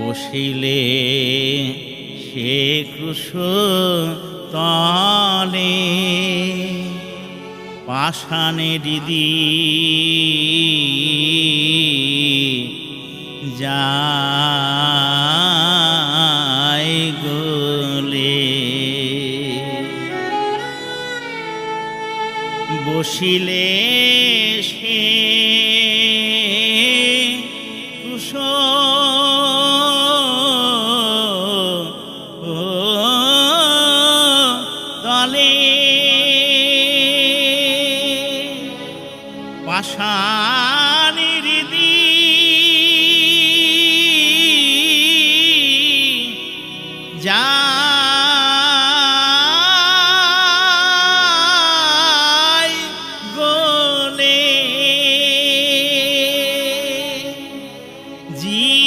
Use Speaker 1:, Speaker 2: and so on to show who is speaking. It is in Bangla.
Speaker 1: বসিলে সে কৃষ তলে পাষাণে দিদি যায় গলে। বসিলে সে কুশ পালে পাশানিদি যা গলে। জি